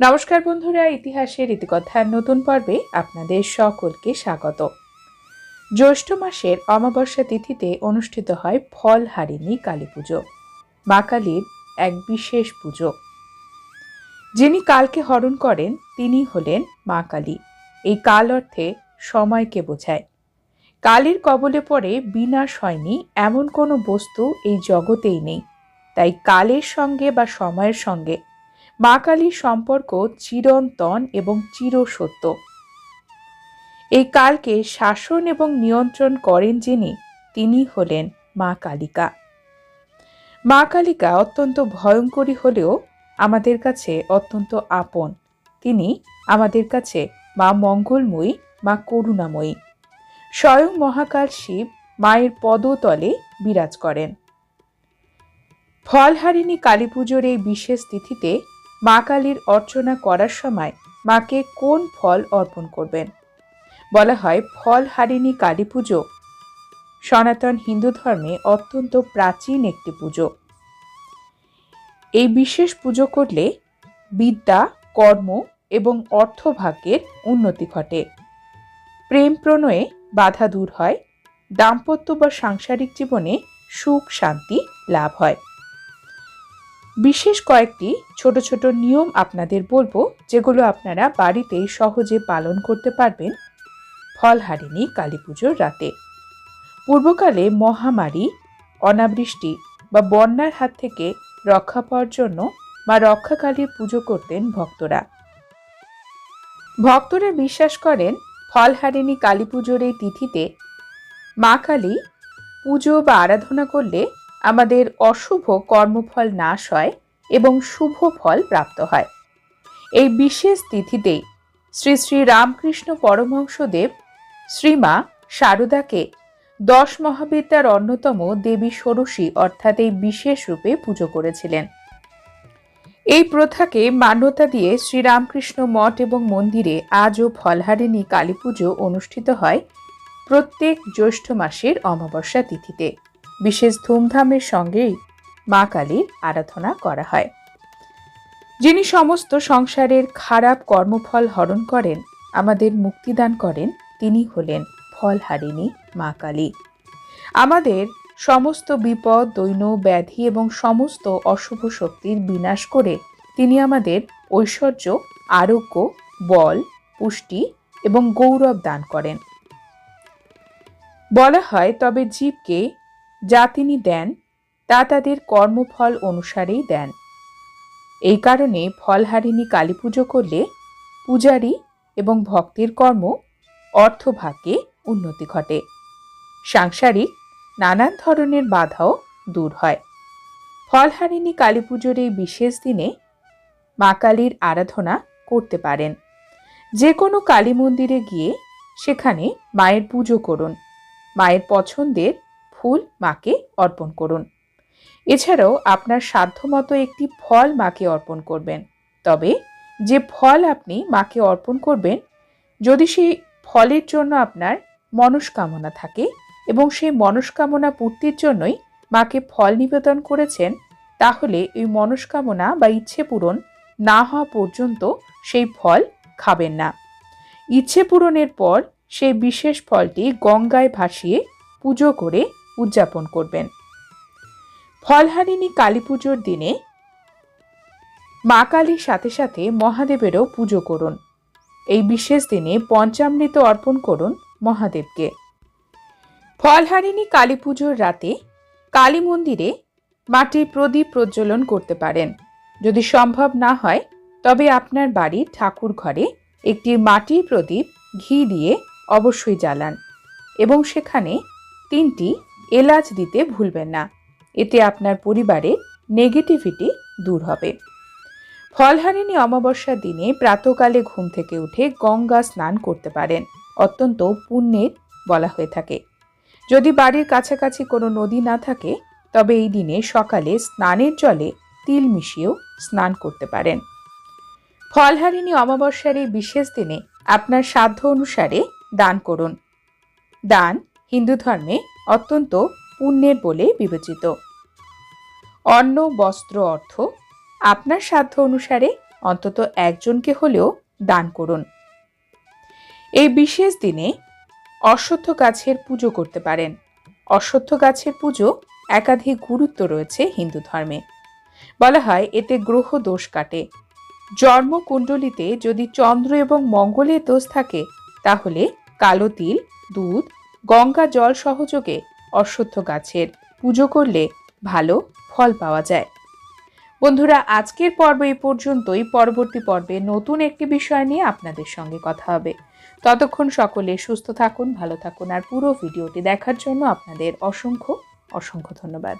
নমস্কার বন্ধুরা, ইতিহাসের ইতিকথার নতুন পর্বে আপনাদের সকলকে স্বাগত। জ্যৈষ্ঠ মাসের অমাবস্যা তিথিতে অনুষ্ঠিত হয় ফল হারিণী কালী পুজো, মা কালীর এক বিশেষ পুজো। যিনি কালকে হরণ করেন, তিনি হলেন মা কালী। এই কাল অর্থে সময়কে বোঝায়। কালীর কবলে পড়ে বিনাশ হয়নি এমন কোনো বস্তু এই জগতেই নেই। তাই কালের সঙ্গে বা সময়ের সঙ্গে মা কালীর সম্পর্ক চিরন্তন এবং চিরসত্য। এই কালকে শাসন এবং নিয়ন্ত্রণ করেন যিনি, তিনি হলেন মা কালিকা। মা কালিকা অত্যন্ত ভয়ঙ্করী হলেও আমাদের কাছে অত্যন্ত আপন। তিনি আমাদের কাছে মা মঙ্গলময়ী, মা করুণাময়ী। স্বয়ং মহাকাল শিব মায়ের পদতলে বিরাজ করেন। ফলহারিণী কালী পুজোর এই বিশেষ তিথিতে মা কালীর অর্চনা করার সময় মাকে কোন ফল অর্পণ করবেন? বলা হয় ফল হারিণী কালী পুজো। সনাতন হিন্দু ধর্মে অত্যন্ত প্রাচীন একটি পুজো। এই বিশেষ পুজো করলে বিদ্যা, কর্ম এবং অর্থভাগ্যের উন্নতি ঘটে। প্রেম প্রণয়ে বাধা দূর হয়, দাম্পত্য বা সাংসারিক জীবনে সুখ শান্তি লাভ হয়। বিশেষ কয়েকটি ছোট ছোট নিয়ম আপনাদের বলব, যেগুলো আপনারা বাড়িতেই সহজে পালন করতে পারবেন ফলহারিণী কালী পুজোর রাতে। পূর্বকালে মহামারী, অনাবৃষ্টি বা বন্যার হাত থেকে রক্ষা পাওয়ার জন্য মা রক্ষাকালীর পুজো করতেন ভক্তরা। ভক্তরা বিশ্বাস করেন, ফলহারিণী কালী পুজোর এই তিথিতে মা কালী পুজো বা আরাধনা করলে আমাদের অশুভ কর্মফল নাশ হয় এবং শুভ ফল প্রাপ্ত হয়। এই বিশেষ তিথিতেই শ্রী শ্রী রামকৃষ্ণ পরমহংসদেব, শ্রীমা শারদাকে দশ মহাবিদ্যার অন্যতম দেবী ষোড়শী অর্থাৎ এই বিশেষ রূপে পুজো করেছিলেন। এই প্রথাকে মান্যতা দিয়ে শ্রীরামকৃষ্ণ মঠ এবং মন্দিরে আজও ফলহারিণী কালী পুজো অনুষ্ঠিত হয় প্রত্যেক জ্যৈষ্ঠ মাসের অমাবস্যা তিথিতে। বিশেষ ধুমধামের সঙ্গেই মা কালীর আরাধনা করা হয়। যিনি সমস্ত সংসারের খারাপ কর্মফল হরণ করেন, আমাদের মুক্তিদান করেন, তিনি হলেন ফলহারিণী মা কালী। আমাদের সমস্ত বিপদ, দৈন ব্যাধি এবং সমস্ত অশুভ শক্তির বিনাশ করে তিনি আমাদের ঐশ্বর্য, আরোগ্য, বল, পুষ্টি এবং গৌরব দান করেন। বলা হয়, তবে জীবকে যা তিনি দেন, তা তাদের কর্মফল অনুসারেই দেন। এই কারণে ফলহারিণী কালী পুজো করলে পূজারী এবং ভক্তের কর্ম অর্থভাগ্যে উন্নতি ঘটে। সাংসারিক নানান ধরনের বাধাও দূর হয়। ফলহারিণী কালী পুজোর এই বিশেষ দিনে মা কালীর আরাধনা করতে পারেন। যে কোনো কালী মন্দিরে গিয়ে সেখানে মায়ের পুজো করুন। মায়ের পছন্দের ফুল মাকে অর্পণ করুন। এছাড়াও আপনার সাধ্যমতো একটি ফল মাকে অর্পণ করবেন। তবে যে ফল আপনি মাকে অর্পণ করবেন, যদি সেই ফলের জন্য আপনার মনস্কামনা থাকে এবং সেই মনস্কামনা পূর্তির জন্যই মাকে ফল নিবেদন করেছেন, তাহলে এই মনস্কামনা বা ইচ্ছে পূরণ না হওয়া পর্যন্ত সেই ফল খাবেন না। ইচ্ছে পূরণের পর সেই বিশেষ ফলটি গঙ্গায় ভাসিয়ে পুজো করে উদযাপন করবেন। ফলহারিণী কালী পুজোর দিনে মা কালীর সাথে সাথে মহাদেবেরও পুজো করুন। এই বিশেষ দিনে পঞ্চামৃত অর্পণ করুন মহাদেবকে। ফলহারিণী কালী পুজোর রাতে কালী মন্দিরে মাটির প্রদীপ প্রজ্বলন করতে পারেন। যদি সম্ভব না হয়, তবে আপনার বাড়ির ঠাকুর ঘরে একটি মাটির প্রদীপ ঘি দিয়ে অবশ্যই জ্বালান এবং সেখানে তিনটি এলাচ দিতে ভুলবেন না। এতে আপনার পরিবারে নেগেটিভিটি দূর হবে। ফলহারিণী অমাবস্যার দিনে প্রাতকালে ঘুম থেকে উঠে গঙ্গা স্নান করতে পারেন। অত্যন্ত পুণ্যের বলা হয়ে থাকে। যদি বাড়ির কাছাকাছি কোনো নদী না থাকে, তবে এই দিনে সকালে স্নানের জলে তিল মিশিয়েও স্নান করতে পারেন। ফলহারিণী অমাবস্যার এই বিশেষ দিনে আপনার সাধ্য অনুসারে দান করুন। দান হিন্দু ধর্মে অত্যন্ত পুণ্যের বলে বিবেচিত। অন্ন, বস্ত্র, অর্থ আপনার সাধ্য অনুসারে অন্তত একজনকে হলেও দান করুন। এই বিশেষ দিনে অশ্বত্থ গাছের পুজো করতে পারেন। অশ্বত্থ গাছের পুজো একাধিক গুরুত্ব রয়েছে হিন্দু ধর্মে। বলা হয়, এতে গ্রহ দোষ কাটে। জন্মকুণ্ডলিতে যদি চন্দ্র এবং মঙ্গলের দোষ থাকে, তাহলে কালো তিল, দুধ গঙ্গা জল সহযোগে অশ্বত্থ গাছের পুজো করলে ভালো ফল পাওয়া যায়। বন্ধুরা, আজকের পর্ব এই পর্যন্তই। পরবর্তী পর্বে নতুন একটি বিষয় নিয়ে আপনাদের সঙ্গে কথা হবে। ততক্ষণ সকলে সুস্থ থাকুন, ভালো থাকুন, আর পুরো ভিডিওটি দেখার জন্য আপনাদের অসংখ্য অসংখ্য ধন্যবাদ।